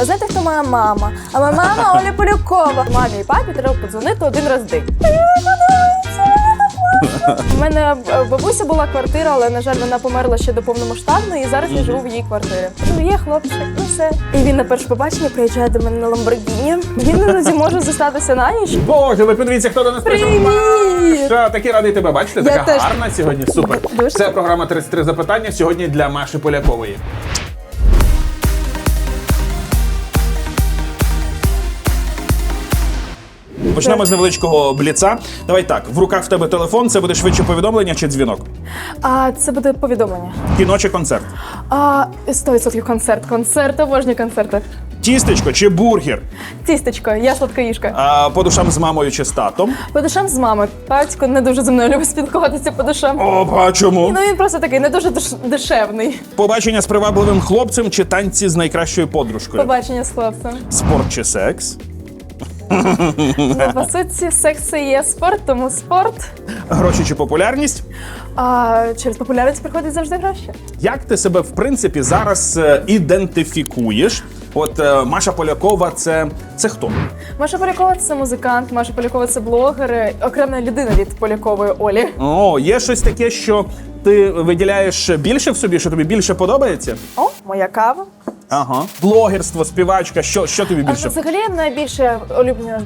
А знаєте, хто моя мама? А моя мама Оля Полякова. Мамі і папі треба подзвонити один раз в день. У мене е, бабуся була квартира, але на жаль, вона померла ще до повномасштабної, і зараз я живу в її квартирі. Ну, є хлопчик, ну все. І він на перше побачення приїжджає до мене на Ламборгіні. Він іноді може зостатися на ніч. Боже, ви подивіться, хто до нас прийшов. Привіт! Такий радий тебе бачити. Я Така теж. гарна сьогодні. Супер. Дуже. Це програма 33 запитання сьогодні для Маші Полякової. Почнемо з невеличкого бліца. Давай так, в руках в тебе телефон, це буде швидше повідомлення чи дзвінок? А це буде повідомлення. Кіно чи концерт? А 100% концерт. Концерт, обожнюю концерти. Тістечко чи бургер? Тістечко, я сладкоїжка. А, по душам з мамою чи з татом? По душам з мамою. Батько не дуже зі мною любить спілкуватися по душам. Опа, чому? Ну він просто такий не дуже деш- дешевний. Побачення з привабливим хлопцем чи танці з найкращою подружкою? Побачення з хлопцем. Спорт чи секс? Ну, по суті, секс це є спорт, тому спорт. Гроші чи популярність? А через популярність приходить завжди гроші. Як ти себе в принципі зараз е, ідентифікуєш? От е, Маша Полякова, це, це хто? Маша Полякова це музикант, Маша Полякова це блогер, окрема людина від Полякової Олі. О, є щось таке, що ти виділяєш більше в собі, що тобі більше подобається? О, моя кава. Ага. Блогерство, співачка, що, що тобі А більше? взагалі найбільше улюблена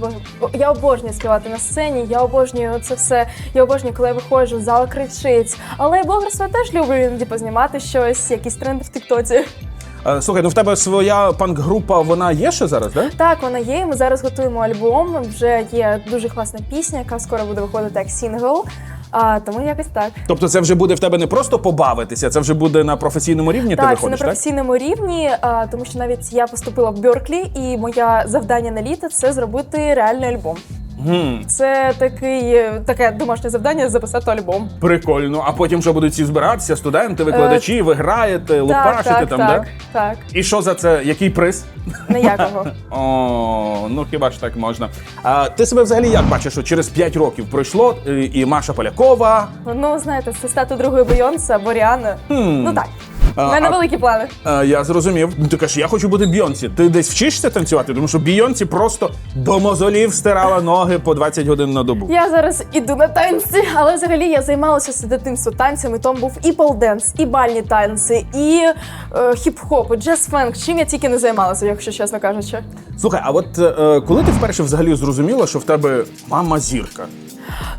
я обожнюю співати на сцені, я обожнюю це все. Я обожнюю, коли я виходжу, зал кричить. Але блогерство я теж люблю іноді познімати щось, якісь тренди в Тіктоці. Е, Слухай, ну в тебе своя панк-група, вона є ще зараз, да? Так, вона є. Ми зараз готуємо альбом. Вже є дуже класна пісня, яка скоро буде виходити як сінгл. А тому якось так. Тобто це вже буде в тебе не просто побавитися, це вже буде на професійному рівні ти виходиш, це на професійному так? рівні, а, тому що навіть я поступила в Берклі, і моє завдання на літо це зробити реальний альбом. Гм, Це такий, е, таке домашнє завдання записати альбом. прикольно. А потім вже будуть всі збиратися, студенти, викладачі, ви граєте, лупашите так, там, так, да? так. І що за це? Який приз? Ніякого. О, ну хіба ж так можна? А ти себе взагалі як бачиш, що через 5 років пройшло і, і Маша Полякова. Ну, знаєте, це стати другою Бейонсе або Ріани. Ну так. У мене великі плани. А, я зрозумів. Ну ти кажеш, я хочу бути Бійонсі. Ти десь вчишся танцювати, тому що Бійонсі просто до мозолів стирала ноги по 20 годин на добу. Я зараз іду на танці, але взагалі я займалася з дитинства танцями. Там був і полденс, і бальні танці, і е, хіп-хоп, і джаз-фенк. Чим я тільки не займалася, якщо чесно кажучи. Слухай, а от е, коли ти вперше взагалі зрозуміла, що в тебе мама зірка?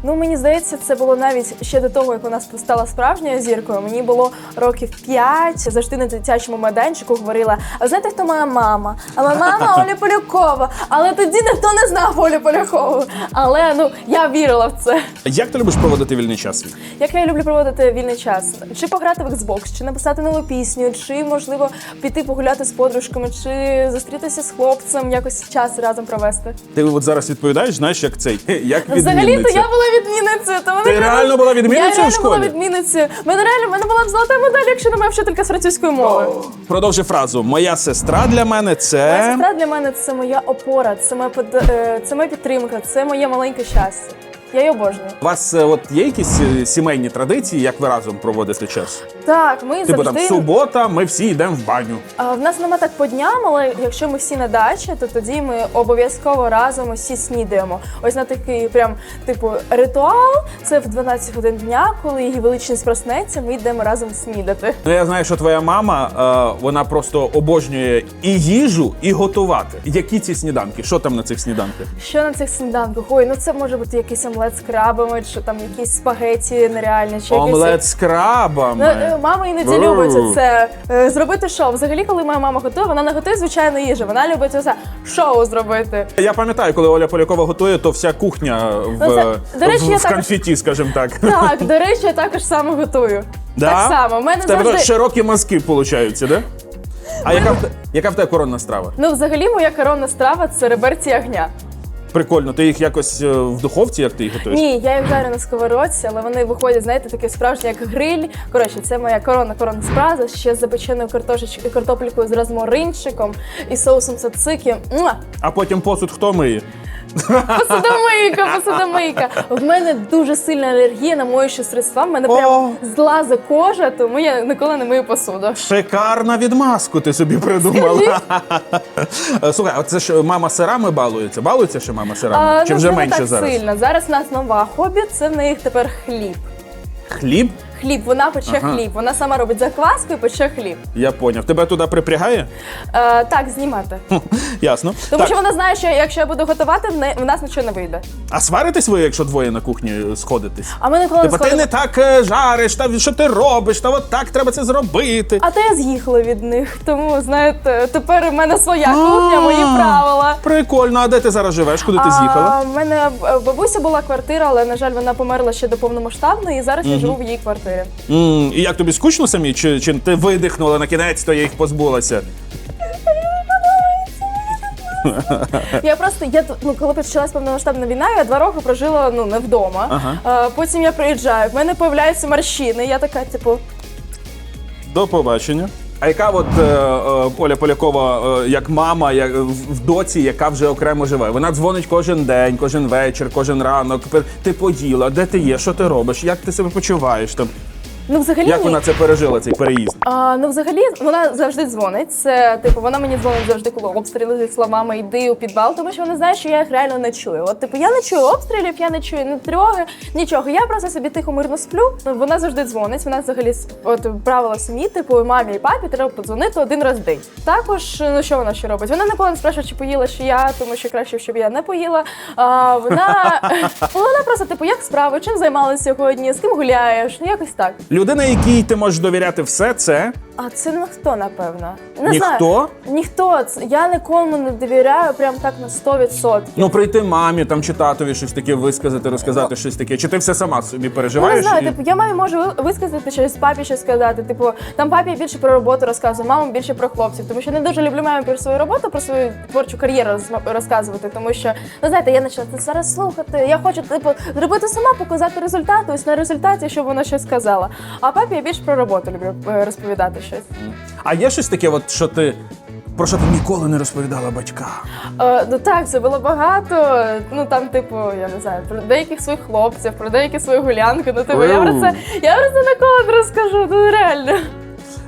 Ну мені здається, це було навіть ще до того, як вона стала справжньою зіркою. Мені було років п'ять. Завжди на дитячому майданчику говорила: а знаєте, хто моя мама? А моя мама Оля Полякова. Але тоді ніхто не знав Олю Полякову. Але ну я вірила в це. Як ти любиш проводити вільний час? Як я люблю проводити вільний час? Чи пограти в Xbox, чи написати нову пісню, чи можливо піти погуляти з подружками, чи зустрітися з хлопцем, якось час разом провести. Ти от зараз відповідаєш, знаєш, як цей, як Взагалі-то відмінниця. Я була відмінницею. То Ти реально була відмінницею Я в реально школі? була відмінницею. Мене реально мене була б золота медаль, якщо немає вчителька з французької мови. Продовжи фразу. Моя сестра для мене це. Моя сестра для мене це моя опора, це моя під- е, це моя підтримка, це моє маленьке щастя. Я її обожнюю. У вас е, от є якісь е, сімейні традиції, як ви разом проводите час? Так, ми Типу там завжди субота, ми всі йдемо в баню. А, В нас нема так по дням, але якщо ми всі на дачі, то тоді ми обов'язково разом усі снідаємо. Ось на такий прям типу ритуал. Це в 12 годин дня, коли її величність проснеться, ми йдемо разом снідати. Ну я знаю, що твоя мама е, вона просто обожнює і їжу, і готувати. Які ці сніданки? Що там на цих сніданках? Що на цих сніданках? Ой, ну це може бути якийсь омлет з крабами, чи там якісь спагеті нереальні, чи Омлет якийсь... з крабами. Ну, е, Мама іноді любить це е, зробити шоу. Взагалі, коли моя мама готує, вона не готує звичайну їжу. Вона любить це шоу зробити. Я пам'ятаю, коли Оля Полякова готує, то вся кухня в, Ну, це- до речі, в, в також- конфеті, скажімо так. Так, до речі, я також саме готую. Да? Так само. У мене тебе завжди. широкі мазки получаються, да? А яка в, яка в тебе коронна страва? Ну, взагалі, моя коронна страва це реберці ягня. Прикольно, ти їх якось е, в духовці, як ти їх готуєш? Ні, я їх жарю на сковородці, але вони виходять, знаєте, таке справжнє, як гриль. Коротше, це моя коронна коронна страва ще з запеченою картошечкою, картоплікою з розморинчиком і соусом сацики. Муа! А потім посуд хто миє? Посудомийка, посудомийка. В мене дуже сильна алергія на моючі средства. В мене О. прям злазить кожа, тому я ніколи не мию посуду. Шикарна відмазку ти собі придумала. Е, Слухай, а це ж мама сирами балується? Балується ще мама сирами? Чи ну, вже менше зараз? сильно. Зараз у нас нова хобі, це в них тепер хліб. Хліб? Хліб, вона пече Ага. хліб. Вона сама робить закваску і пече хліб. Я поняв. Тебе туди припрягає? Е, так, знімати. Ясно. Тому так. що вона знає, що якщо я буду готувати, в не- в нас нічого не вийде. А сваритесь ви, якщо двоє на кухні сходитесь? А ми ніколи не Типа ти сходимо. не так е, жариш, та що ти робиш, та от так треба це зробити. А то я з'їхала від них. Тому знаєте, тепер у мене своя кухня, мої А, правила. Прикольно, а де ти зараз живеш? Куди ти з'їхала? А, в мене е, бабуся була квартира, але на жаль, вона померла ще до повномасштабної, і зараз я живу в її квартирі. М, І як тобі скучно самі? Чи, чи ти видихнула на кінець, то я їх позбулася? Я просто я тут, ну коли почалась повномасштабна війна, я два роки прожила ну не вдома. Ага. А, потім я приїжджаю, в мене появляються морщини. Я така, типу, До побачення. А яка от е, е, Оля Полякова, е, як мама, як в доці, яка вже окремо живе? Вона дзвонить кожен день, кожен вечір, кожен ранок. Ти поділа, де ти є, що ти робиш, як ти себе почуваєш там? Ну взагалі Як ні. вона це пережила, цей переїзд? А, ну, взагалі, вона завжди дзвонить. Це типу, вона мені дзвонить завжди, коли обстріли зі словами йди у підвал, тому що вона знає, що я їх реально не чую. От, типу, я не чую обстрілів, я не чую ні тривоги, нічого. Я просто собі тихо мирно сплю. Ну, Вона завжди дзвонить. Вона взагалі от правила сім'ї, типу, мамі і папі треба подзвонити один раз в день. Також, ну що вона ще робить? Вона ніколи не спрашує, чи поїла чи я, тому що краще, щоб я не поїла. А, вона, вона просто, типу, як справи, чим займалася сьогодні, з ким гуляєш? Ну, якось так. Людина, якій ти можеш довіряти все, це А це ніхто, напевно. Не Ніхто? Знаю. Ніхто. Я нікому не довіряю прям так на 100%. ну прийти мамі там чи татові щось таке висказати, розказати щось таке. Чи ти все сама собі Ну, не переживаєш? знаю, і- типу, я мамі можу ви- висказати щось, папі щось сказати. Типу, там папі більше про роботу розказує, мама більше про хлопців. Тому що не дуже люблю мамі про свою роботу, про свою творчу кар'єру роз- розказувати. Тому що, ну знаєте, я почала це зараз слухати. Я хочу, типу, зробити сама, показати результат. Ось на результаті, щоб вона щось сказала. А папі я більше про роботу люблю е, розповідати щось. А є щось таке, от, що ти про що ти ніколи не розповідала батькам? Е, ну так, це було багато. Ну там, типу, я не знаю, про деяких своїх хлопців, про деякі свої гулянки. Ну типу, я про це я про це ніколи не розкажу. Ну реально.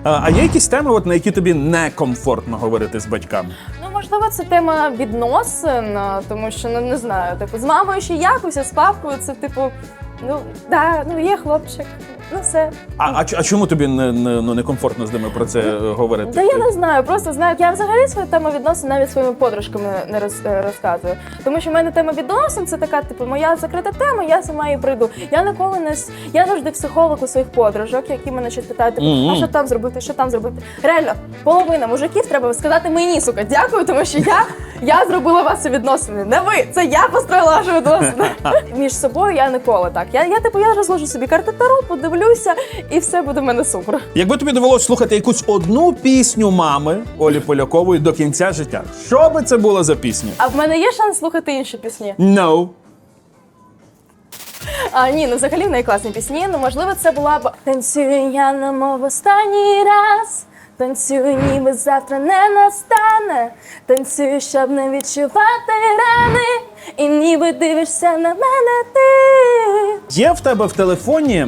А, а є якісь теми, от, на які тобі некомфортно говорити з батьками? Ну можливо, це тема відносин, а, тому що ну не знаю, типу, з мамою ще якось, а з папою це типу. Ну, да, ну є хлопчик, ну все. А, а, ч- а чому тобі не, не, ну, некомфортно з ними про це е, говорити? Та я не знаю, просто знаю. Я взагалі свою тему відносин навіть своїми подружками не роз, е, розказую. Тому що в мене тема відносин це така, типу, моя закрита тема, я сама її прийду. Я ніколи не с- я завжди психолог у своїх подружок, які мене щось питають, типу, Мгм. а що там зробити, що там зробити. Реально, половина мужиків треба сказати мені, сука, дякую, тому що я, я зробила ваші відносини. Не ви, це я построїла ваші відносини. Між собою я ніколи так. Я, я типу, я розложу собі карти Таро, подивлюся, і все буде в мене супер. Якби тобі довелося слухати якусь одну пісню мами Олі Полякової до кінця життя, що би це було за пісня? А в мене є шанс слухати інші пісні? No. А, ні, ну взагалі в неї класні пісні. Ну можливо, це була б танцюю я немов останній раз. Танцюю, ніби завтра не настане. Танцюю, щоб не відчувати рани. І ніби дивишся на мене ти. Є в тебе в телефоні е,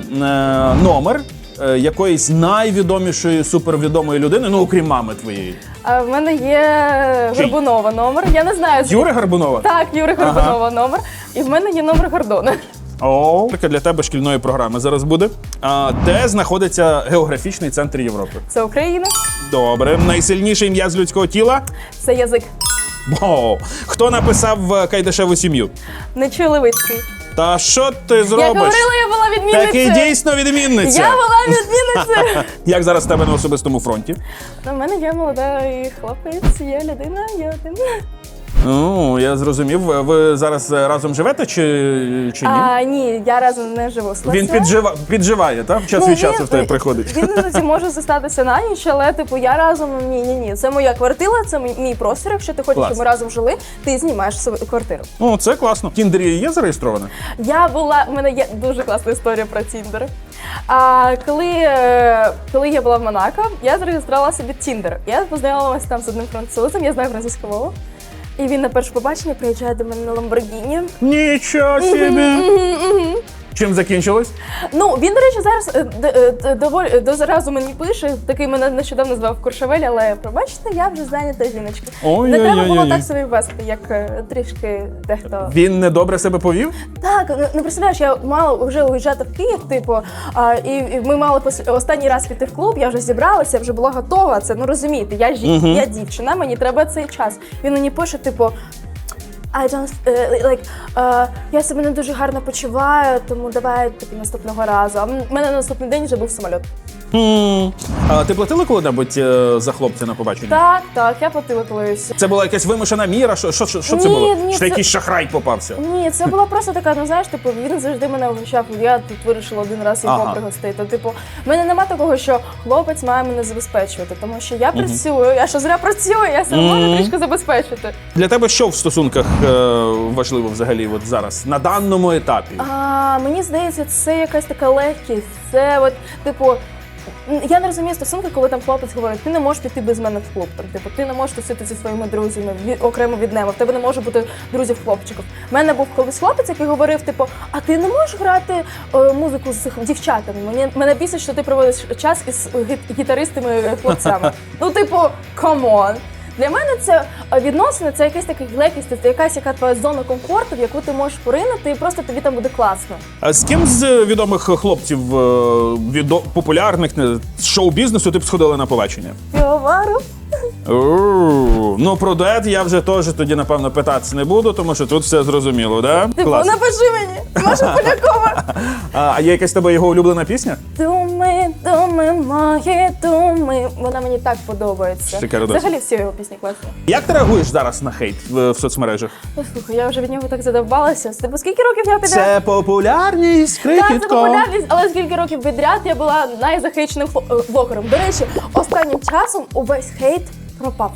номер е, якоїсь найвідомішої супервідомої людини, ну окрім мами твоєї. А в мене є Чий? Горбунова номер. Я не знаю. Юри Гарбунова? Так, Юри Ага. Горбунова номер. І в мене є номер Гордона. О, така для тебе шкільної програми зараз буде. А, де знаходиться географічний центр Європи? Це Україна, Добре, найсильніше ім'я з людського тіла. це язик. Бо хто написав е, Кайдашеву сім'ю? Нечуй Левицький. Та що ти Я зробиш? говорила, я була відмінницею. Таки дійсно відмінниця. Я була відмінницею. Як зараз в тебе на особистому фронті? У мене є молодий хлопець, є людина, є один. Ну, я зрозумів. Ви зараз е, разом живете чи, чи ні? А, ні, я разом не живу Він піджива, підживає, так? Час Ну, від часу він- в тебе приходить. Він іноді може зостатися на ніч, але типу я разом ні, ні, ні. Це моя квартира, це мій, простір. Якщо ти хочеш, Клас. щоб ми разом жили, ти знімаєш свою квартиру. О, це класно. В Тіндері є зареєстроване? Я була, в мене є дуже класна історія про Тіндер. А коли, е, коли я була в Монако, я зареєструвала собі Тіндер. Я познайомилася там з одним французом, я знаю французьку мову. І він на перше побачення приїжджає до мене на Ламборгіні. Нічого собі. Чим закінчилось? Ну він, до речі, зараз е, е, доволі е, до заразу мені пише. Такий мене нещодавно звав Куршавель, але пробачте, я вже зайнята жіночка. Ой, Не треба було так собі вести, як трішки дехто. Він недобре себе повів? Так, ну, ну представляєш, я мала вже уїжджати в Київ, типу, а, і, і ми мали пос- останній раз піти в клуб, я вже зібралася, вже була готова. Це ну розумієте, я жі, я дівчина, мені треба цей час. Він мені пише, типу. I don't, uh, like, uh, я себе не дуже гарно почуваю, тому давай типу, наступного разу. А в мене на наступний день вже був самоліт. А ти платила коли-небудь е, за хлопця на побачення? Так, так, я платила колись. Це була якась вимушена міра? Що, що, що, що це Ні, було? ні, Що це- якийсь шахрай попався? Ні, це була просто така, ну знаєш, типу, він завжди мене вивчав. Я тут вирішила один раз його Ага. пригостити. Типу, в мене нема такого, що хлопець має мене забезпечувати, тому що я працюю, я що зря працюю, я себе можу трішки забезпечити. Для тебе що в стосунках е, важливо взагалі от зараз, на даному етапі? А мені здається, це якась така легкість. Це от, типу. Я не розумію стосунки, коли там хлопець говорить, ти не можеш піти без мене в клуб. Там, типу, ти не можеш тусити зі своїми друзями окремо від неба. В тебе не може бути друзів хлопчиків. У мене був колись хлопець, який говорив, типу, а ти не можеш грати е, музику з дівчатами. Мені мене бісить, що ти проводиш час із гі- гітаристами е, хлопцями. Ну, типу, камон. Для мене це е, відносини, це якась така легкість, це якась яка твоя зона комфорту, в яку ти можеш поринути, і просто тобі там буде класно. А з ким з відомих хлопців від відо- популярних шоу-бізнесу ти б сходила на побачення? Півовару. Ну про дует я вже теж тоді напевно питатися не буду, тому що тут все зрозуміло, да? Типу, Клас. напиши мені, Маша Полякова. А, а є якась в тебе його улюблена пісня? Думи, думи, мої думи. Вона мені так подобається. Шикарно. Взагалі всі його пісні класні. Як ти реагуєш зараз на хейт в, в соцмережах? Ну, Слухай, я вже від нього так задовбалася. Типу, скільки років я підряд? Це популярність, Так, це крихітко. популярність, але скільки років підряд я була найзахищеним фло- е, блогером. До речі, останнім часом увесь хейт пропав.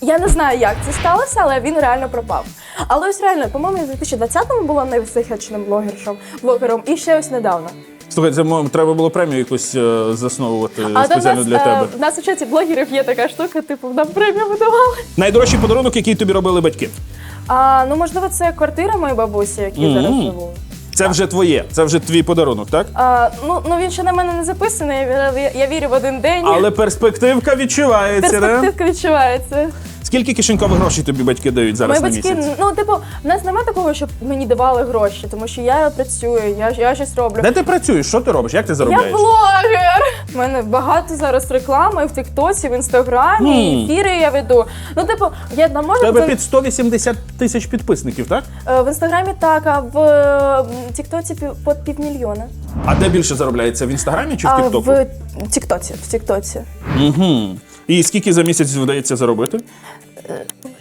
Я не знаю, як це сталося, але він реально пропав. Але ось реально, по-моєму, я в 2020-му була найзахищеним блогершом, блогером, і ще ось недавно. Слухай, це мо- треба було премію якусь е, засновувати А спеціально нас, для е, тебе. в нас у чаті блогерів є така штука, типу, нам премію видавали. Найдорожчий подарунок, який тобі робили батьки. А, ну, можливо, це квартира моєї бабусі, в якій зараз Мгм. живу. Це вже твоє, це вже твій подарунок, так? А, ну, ну, він ще на мене не записаний, я, я, я вірю в один день. Але перспективка відчувається, да? Перспективка відчувається. Скільки кишенькових грошей тобі батьки дають зараз Мої на батьки, місяць? ну, типу, в нас немає такого, щоб мені давали гроші, тому що я працюю, я, я щось роблю. Де ти працюєш? Що ти робиш? Як ти заробляєш? Я блогер! У мене багато зараз реклами в Тіктоці, в Інстаграмі, Хм. ефіри я веду. Ну, типу, я не У можу тебе це- під 180 тисяч підписників, так? Е, в інстаграмі так, а в е, Тіктоці пів, під півмільйона. А де більше заробляється? В інстаграмі чи в А Тіктоку? в Тіктоці, в Тіктоці. Угу. І скільки за місяць вдається заробити?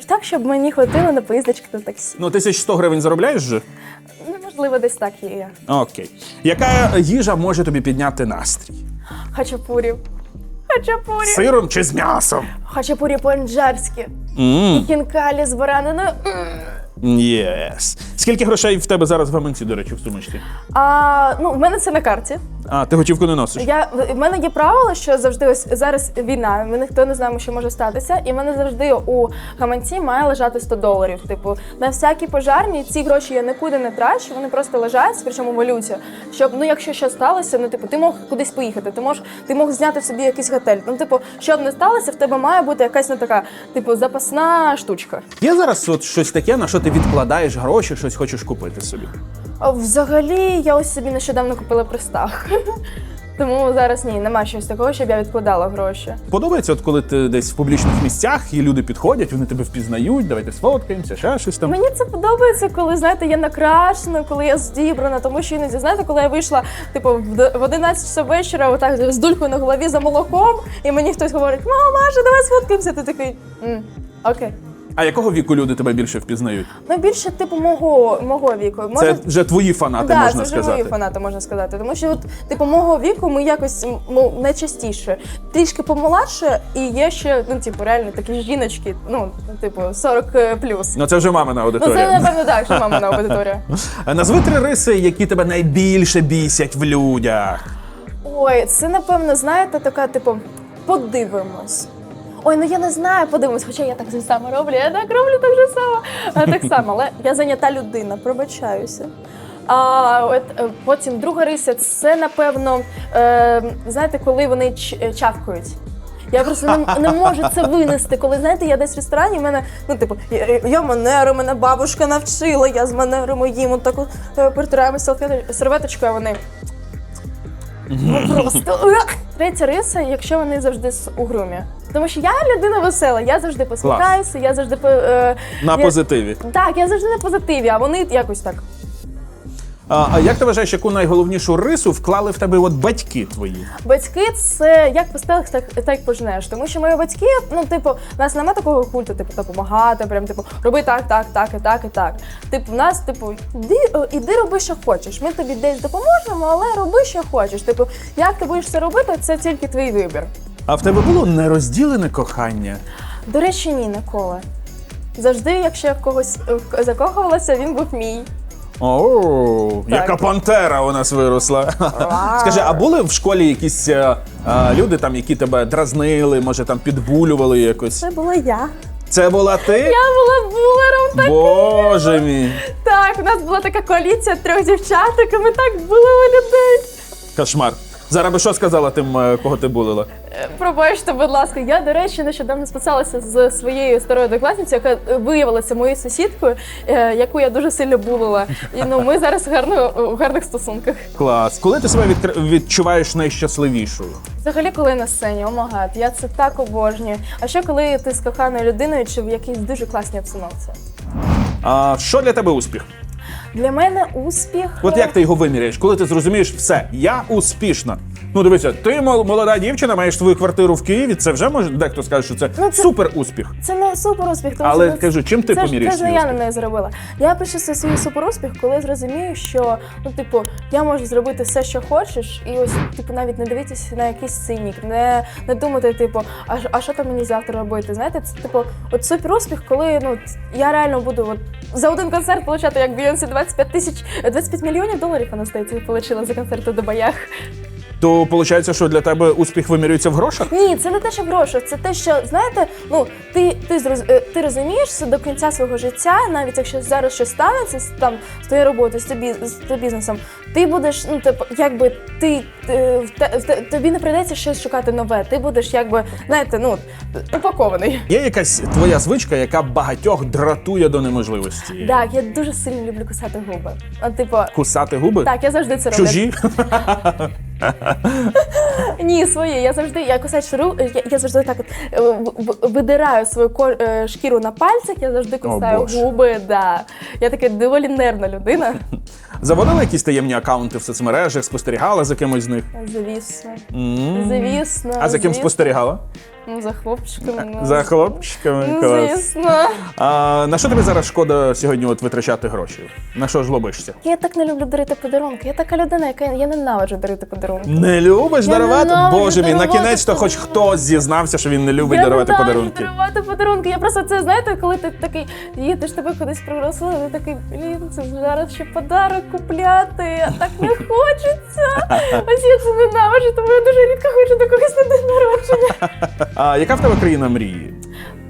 Так, щоб мені хватило на поїздочки на таксі. Ну, 1100 гривень заробляєш же? Ну, можливо, десь так є. Окей. Яка їжа може тобі підняти настрій? Хачапурі. Хачапурі. З сиром чи з м'ясом? Хачапурі по-інджарськи. Мм, І хінкалі з бараниною. М. Єс. Скільки грошей в тебе зараз в гаманці, до речі, в сумочці? А, ну, в мене це на карті. А, ти готівку не носиш? Я, в мене є правило, що завжди ось зараз війна, ми ніхто не знає, що може статися, і в мене завжди у гаманці має лежати 100 доларів. Типу, на всякі пожарні ці гроші я нікуди не трачу, вони просто лежать, причому валюті. Щоб ну, якщо що сталося, ну типу, ти мог кудись поїхати, ти мож, ти мог зняти собі якийсь готель. Ну, типу, щоб не сталося, в тебе має бути якась ну така, типу, запасна штучка. Є зараз от щось таке, на що ти відкладаєш гроші, щось хочеш купити собі. Взагалі, я ось собі нещодавно купила пристав. Тому зараз ні, немає щось такого, щоб я відкладала гроші. Подобається, от коли ти десь в публічних місцях і люди підходять, вони тебе впізнають, давайте сфоткаємося, ще щось там. Мені це подобається, коли знаєте, я накрашена, коли я здібрана, тому що іноді, знаєте, коли я вийшла, типу, в в 11 часов вечора, отак з дулькою на голові за молоком, і мені хтось говорить: Мама, Маша, давай сфоткаємося. Ти такий «М, окей. А якого віку люди тебе більше впізнають? Ну більше, типу, мого, мого віку. Це Може, вже твої фанати, да, можна це вже сказати. мої фанати, можна сказати. Тому що, от, типу, мого віку ми якось ну, найчастіше. Трішки помолодше, і є ще, ну, типу, реально такі жіночки, ну, типу, 40 плюс. Ну це вже мамина Ну, аудиторія. це напевно так, що мама на аудиторія. Назви три риси, які тебе найбільше бісять в людях. Ой, це напевно, знаєте, така, типу, подивимось. Ой, ну я не знаю, подивимось, хоча я так же само роблю, я так роблю так же само. А, так само, але я зайнята людина, пробачаюся. А от е, потім друга риса це напевно, е, знаєте, коли вони е, чавкають. Я просто не, не можу це винести. Коли знаєте, я десь в ресторані, в мене, ну типу, я, я манеру, мене бабушка навчила, я з манерами їм от таку е, притираємо серветочкою, а вони. Ну просто третя риса, якщо вони завжди з- у грумі. Тому що я людина весела, я завжди посміхаюся, я завжди по- е, На я- позитиві. Так, я завжди на позитиві, а вони якось так. А, а як ти вважаєш, яку найголовнішу рису вклали в тебе от батьки твої? Батьки це як поставиш, так, так пожнеш. Тому що мої батьки, ну, типу, у нас немає такого культу, типу, допомагати, прям типу, роби так, так, так і так, і так. Типу, в нас, типу, іди, е, іди роби, що хочеш. Ми тобі десь допоможемо, але роби, що хочеш. Типу, як ти будеш це робити, це тільки твій вибір. А в тебе було нерозділене кохання? До речі, ні, ніколи. Завжди, якщо я в когось в- закохувалася, він був мій. О, яка пантера у нас виросла. Скажи, а були в школі якісь е, е, люди, там, які тебе дразнили, може там підбулювали якось? Це була я. Це була ти? Я була булером так. Боже мій. Так, у нас була така коаліція трьох дівчаток, і ми так булили людей. Кошмар. Зараз би що сказала тим, е, кого ти булила? Е, Пробачте, будь ласка. Я, до речі, нещодавно списалася з своєю старою однокласницею, яка е, виявилася моєю сусідкою, е, яку я дуже сильно булила. І ну ми зараз гарно у гарних стосунках. Клас. Коли ти себе відкр- відчуваєш найщасливішою? Взагалі, коли на сцені, о магад, я це так обожнюю. А ще коли ти з коханою людиною чи в якійсь дуже класній обстановці. А що для тебе успіх? Для мене успіх. От як ти його виміряєш? Коли ти зрозумієш все, я успішна. Ну дивися, ти мол- молода дівчина, маєш свою квартиру в Києві. Це вже може дехто скаже, що це Ну, це- супер успіх. Це не супер успіх, тому Але що кажу, чим ти це поміряєш Це ж не я неї зробила. Я пишу це свій супер успіх, коли зрозумію, що ну, типу, я можу зробити все, що хочеш, і ось типу навіть не дивитися на якийсь цинік, не, не думати, типу, а, а що там мені завтра робити? Знаєте, це типу, от супер успіх, коли ну я реально буду от, за один концерт получати, як Бейонсі 25 тисяч 25 мільйонів доларів вона здається, отримала за концерти до боях. То виходить, що для тебе успіх вимірюється в грошах? Ні, це не те, що в грошах, це те, що знаєте, ну ти, ти, зроз, е, ти розумієш до кінця свого життя, навіть якщо зараз щось станеться з там з твоєю роботою, з тобі з бізнесом, ти будеш, ну типу, якби ти е, в те- тобі не прийдеться щось шукати нове. Ти будеш якби, знаєте, ну упакований. Є якась твоя звичка, яка багатьох дратує до неможливості? Так, я дуже сильно люблю кусати губи. От, типу, Кусати губи? так, я завжди це роблю. Чужі? Ні, своє. Я завжди я кусаю ширу, я, я завжди так е, в- видираю свою ко- е, шкіру на пальцях, я завжди кусаю Боже. губи. Да. Я така доволі нервна людина. Заводила якісь таємні акаунти в соцмережах, спостерігала за кимось з них? Звісно. М. Звісно. А за ким звісно. спостерігала? Ну, за хлопчиками. ну. За хлопчиками. Ну, Клас. звісно. А, на що тобі зараз шкода сьогодні от витрачати гроші? На що ж лобишся? Я так не люблю дарити подарунки. Я така людина, яка я ненавиджу дарити подарунки. Не любиш Я дарувати? ненавиджу Боже мій, на дарувати кінець то хоч подарунки. хтось зізнався, що він не любить я дарувати ненавиджу подарунки. дарувати подарунки. Я просто це знаєте, коли ти такий їдеш, тебе кудись пригласили, ти такий, блін, це зараз ще подарок купляти, а так не хочеться. Ось я це ненавиджу, тому я дуже рідко хочу до когось на день народження. А яка в тебе країна мрії?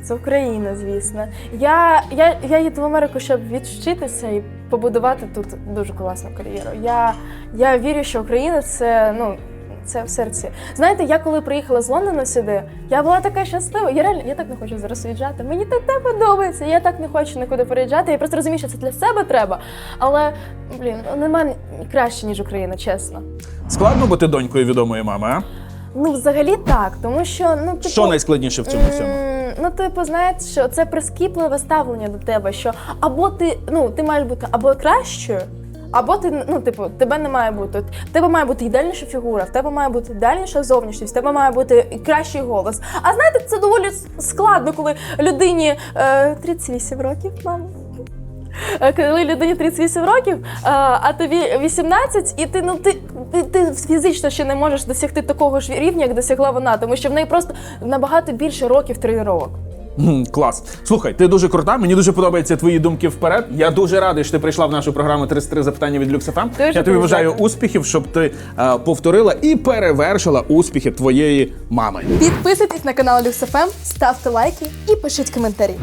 Це Україна, звісно. Я, я, я їду в Америку, щоб відвчитися і побудувати тут дуже класну кар'єру. Я, я вірю, що Україна це ну. Це в серці. Знаєте, я коли приїхала з Лондона сюди, я була така щаслива. Я реально я так не хочу зараз уїжджати. Мені так те подобається. Я так не хочу нікуди переїжджати. Я просто розумію, що це для себе треба. Але блін, немає краще ніж Україна, чесно. Складно бути донькою відомої мами, а? Ну, взагалі так, тому що ну типу, Що найскладніше в цьому всьому? Ну, типу, знаєш, що це прискіпливе ставлення до тебе, що або ти, ну, ти маєш бути або кращою, або ти, ну, типу, тебе не має бути. В тебе має бути ідеальніша фігура, в тебе має бути ідеальніша зовнішність, в тебе має бути кращий голос. А знаєте, це доволі складно, коли людині е, 38 років, мама. Е, Коли людині 38 років, е, а тобі 18, і ти ну ти, ти, фізично ще не можеш досягти такого ж рівня, як досягла вона, тому що в неї просто набагато більше років тренувань. Клас. Слухай, ти дуже крута. Мені дуже подобаються твої думки вперед. Я дуже радий, що ти прийшла в нашу програму 33 запитання від LuxFM. Я тобі бажаю успіхів, щоб ти е, повторила і перевершила успіхи твоєї мами. Підписуйтесь на канал LuxFM, ставте лайки і пишіть коментарі.